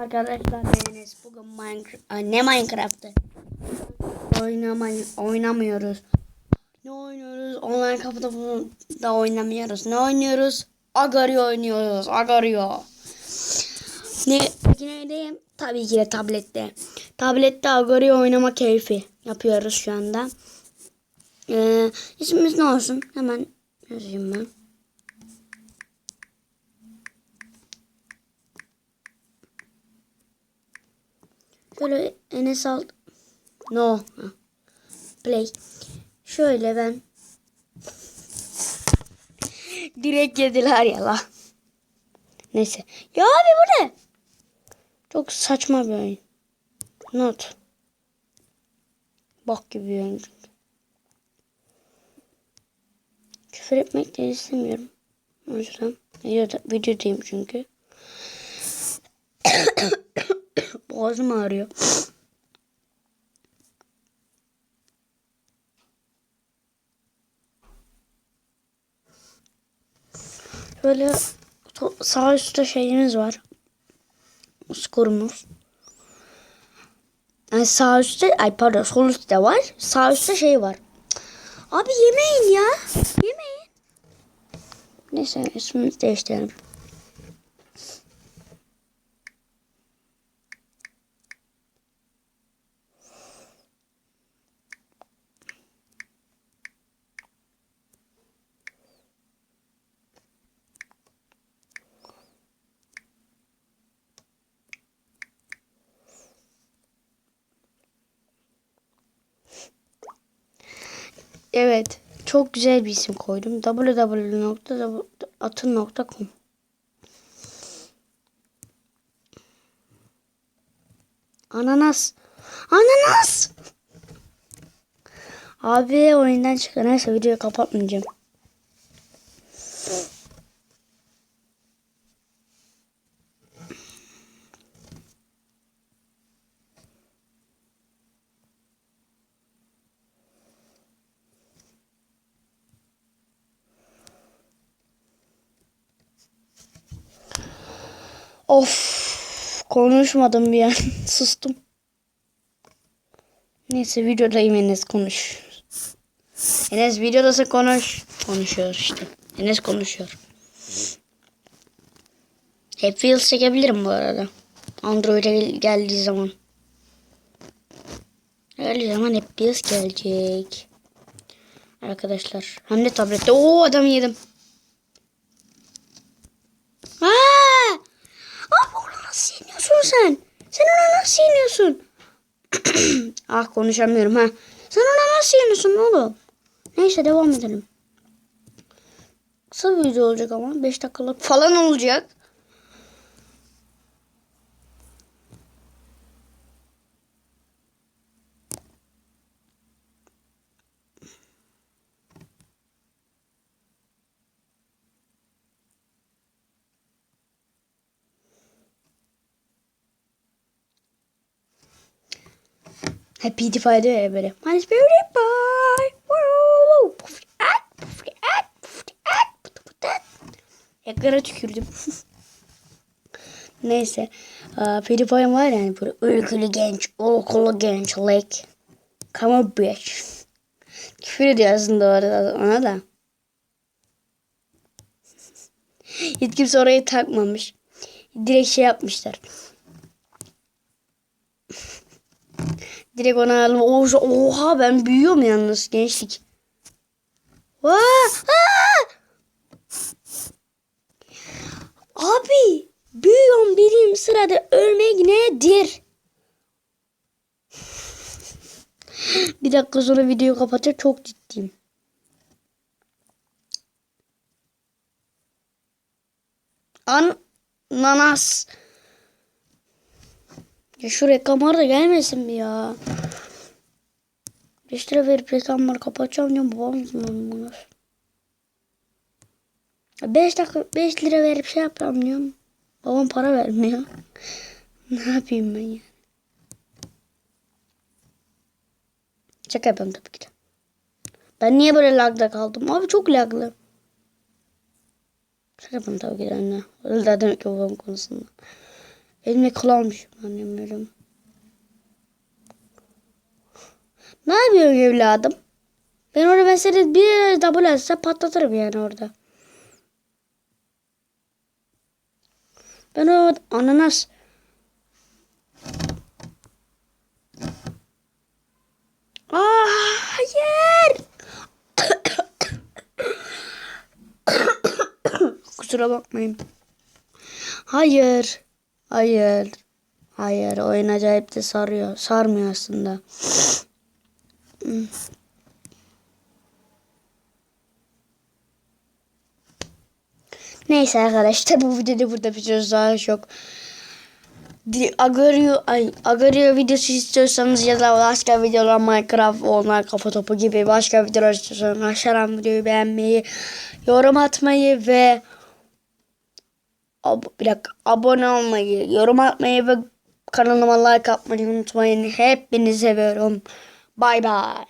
Arkadaşlar Enes. Bugün Minecraft, ne Minecraft'ı? Oynamay oynamıyoruz. Ne oynuyoruz? Online kapıda da oynamıyoruz. Ne oynuyoruz? Agario oynuyoruz. Agario. Ne? Peki neydeyim? Tabii ki de tablette. Tablette Agario oynama keyfi yapıyoruz şu anda. Ee, ismimiz ne olsun? Hemen yazayım ben. Şöyle Enes al. No. Play. Şöyle ben. Direkt yediler ya la. Neyse. Ya abi bu ne? Çok saçma bir oyun. Not. Bak gibi bir oyun çünkü. Küfür etmek de istemiyorum. O yüzden videoda, videodayım çünkü. Boğazım ağrıyor. Böyle sağ üstte şeyimiz var. Skorumuz. Yani sağ üstte, ay pardon sol üstte var. Sağ üstte şey var. Abi yemeyin ya. Yemeyin. Neyse ismimizi değiştirelim. Evet. Çok güzel bir isim koydum. www.atın.com Ananas. Ananas. Abi oyundan çıkar. Neyse videoyu kapatmayacağım. Of konuşmadım bir an. Sustum. Neyse videodayım Enes konuş. Enes videodasın konuş. Konuşuyor işte. Enes konuşuyor. Hep Wheels çekebilirim bu arada. Android'e gel- geldiği zaman. Geldiği zaman hep Wheels gelecek. Arkadaşlar. Hem de tablette. Oo adamı yedim. Aa! Abi onu nasıl yeniyorsun sen? Sen ona nasıl yeniyorsun? ah konuşamıyorum ha. Sen ona nasıl yeniyorsun oğlum? Neyse devam edelim. Kısa bir video olacak ama 5 dakikalık falan olacak. Puf, at, puf, at, puf, puf, at. Ekrana tükürdüm. Neyse. Aa, PewDiePie var yani böyle uykulu genç, uykulu genç, like. Come on bitch. Küfür ediyor aslında orada ona da. Hiç kimse orayı takmamış. Direkt şey yapmışlar. Direkt ona oha, oha ben büyüyorum yalnız gençlik. Aa, aa! Abi büyüyorum birim sırada ölmek nedir? Bir dakika sonra videoyu kapatacağım çok ciddiyim. Ananas. Ya şu reklamlar da gelmesin mi ya? 5 lira verip reklamları kapatacağım diyorum babam bunu. 5 dakika 5 lira verip şey yapacağım diyorum. Babam para vermiyor. ne yapayım ben ya? Şaka yapıyorum tabii ki de. Ben niye böyle lagda kaldım? Abi çok laglı. Şaka yapıyorum tabii ki de anne. Öyle demek ki babam konusunda. Elimde kıl almışım annemlerim. Ne yapıyorsun evladım? Ben orada seni bir double atsa patlatırım yani orada. Ben o ananas Aa, hayır. Kusura bakmayın. Hayır. Hayır. Hayır. Oyun acayip de sarıyor. Sarmıyor aslında. Neyse arkadaşlar bu videoda burada bitiriyoruz daha çok. Agario, ay, Agario videosu istiyorsanız ya da başka videolar Minecraft, online kafa topu gibi başka videolar istiyorsanız aşağıdan videoyu beğenmeyi, yorum atmayı ve ab- bir dakika, abone olmayı, yorum atmayı ve kanalıma like atmayı unutmayın. Hepinizi seviyorum. Bay bay.